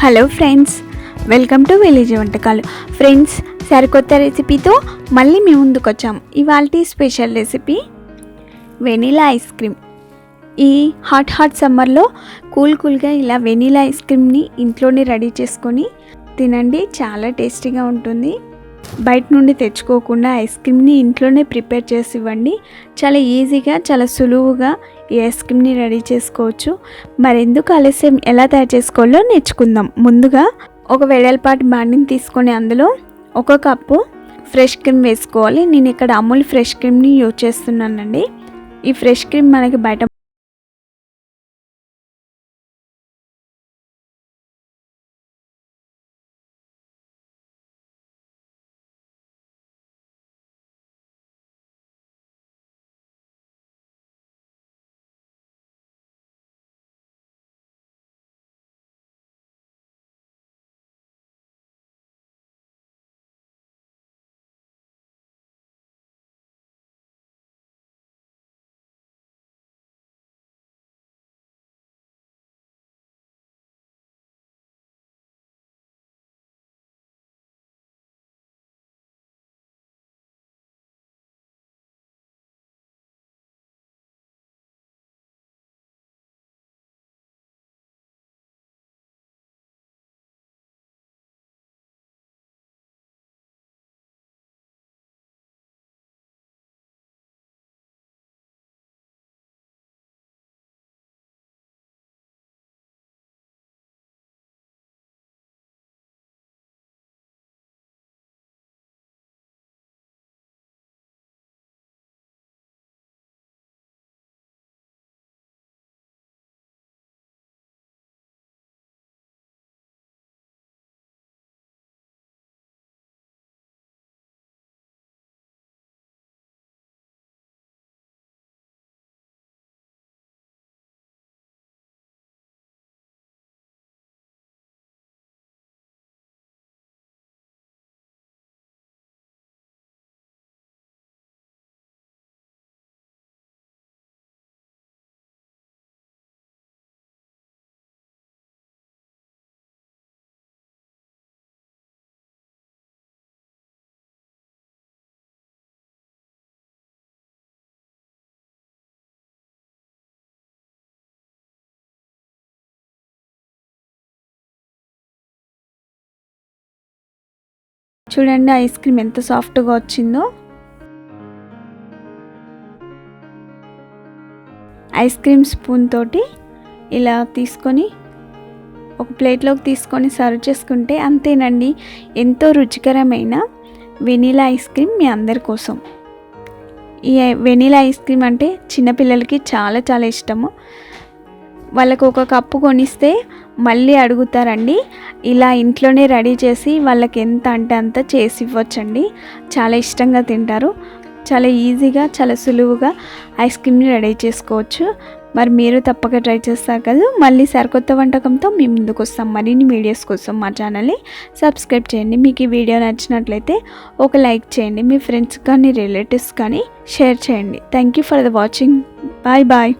Hello friends welcome to village వంటకాలు. Friends సరికొత్త రెసిపీతో మళ్ళీ మీ ముందుకు వచ్చాం ఇవాళ special recipe vanilla ice cream ఈ హాట్ హాట్ సమ్మర్లో కూల్ కూల్గా ఇలా వెనీలా ఐస్ క్రీమ్ని ఇంట్లోనే రెడీ చేసుకొని తినండి. చాలా టేస్టీగా ఉంటుంది. బయట నుండి తెచ్చుకోకుండా ఐస్ క్రీమ్ని ఇంట్లోనే ప్రిపేర్ చేసి ఇవ్వండి. చాలా ఈజీగా చాలా సులువుగా ఈ ఐస్ క్రీమ్ని రెడీ చేసుకోవచ్చు. మరెందుకు ఆలస్యం ఎలా తయారు చేసుకోవాలో నేర్చుకుందాం. ముందుగా ఒక వెడల్పాటి బాండిని తీసుకొని అందులో ఒక కప్పు ఫ్రెష్ క్రీమ్ వేసుకోవాలి. నేను ఇక్కడ అమూల్ ఫ్రెష్ క్రీమ్ని యూజ్ చేస్తున్నానండి. ఈ ఫ్రెష్ క్రీమ్ మనకి బయట చూడండి ఐస్ క్రీమ్ ఎంత సాఫ్ట్గా వచ్చిందో. ఐస్ క్రీమ్ స్పూన్ తోటి ఇలా తీసుకొని ఒక ప్లేట్లోకి తీసుకొని సర్వ్ చేసుకుంటే అంతేనండి. ఎంతో రుచికరమైన వెనీలా ఐస్ క్రీమ్ మీ అందరి కోసం. ఈ వెనీలా ఐస్ క్రీమ్ అంటే చిన్నపిల్లలకి చాలా చాలా ఇష్టము. వాళ్ళకు ఒక కప్పు కొనిస్తే మళ్ళీ అడుగుతారండి. ఇలా ఇంట్లోనే రెడీ చేసి వాళ్ళకి ఎంత అంటే అంత చేసి ఇవ్వచ్చండి. చాలా ఇష్టంగా తింటారు. చాలా ఈజీగా చాలా సులువుగా ఐస్ క్రీమ్ని రెడీ చేసుకోవచ్చు. మరి మీరు తప్పక ట్రై చేస్తారు కదా. మళ్ళీ సరికొత్త వంటకంతో మేము ముందుకు వస్తాం. మరిన్ని వీడియోస్ కోసం మా ఛానల్ని సబ్స్క్రైబ్ చేయండి. మీకు ఈ వీడియో నచ్చినట్లయితే ఒక లైక్ చేయండి. మీ ఫ్రెండ్స్ కానీ రిలేటివ్స్ కానీ షేర్ చేయండి. Thank you for the watching bye bye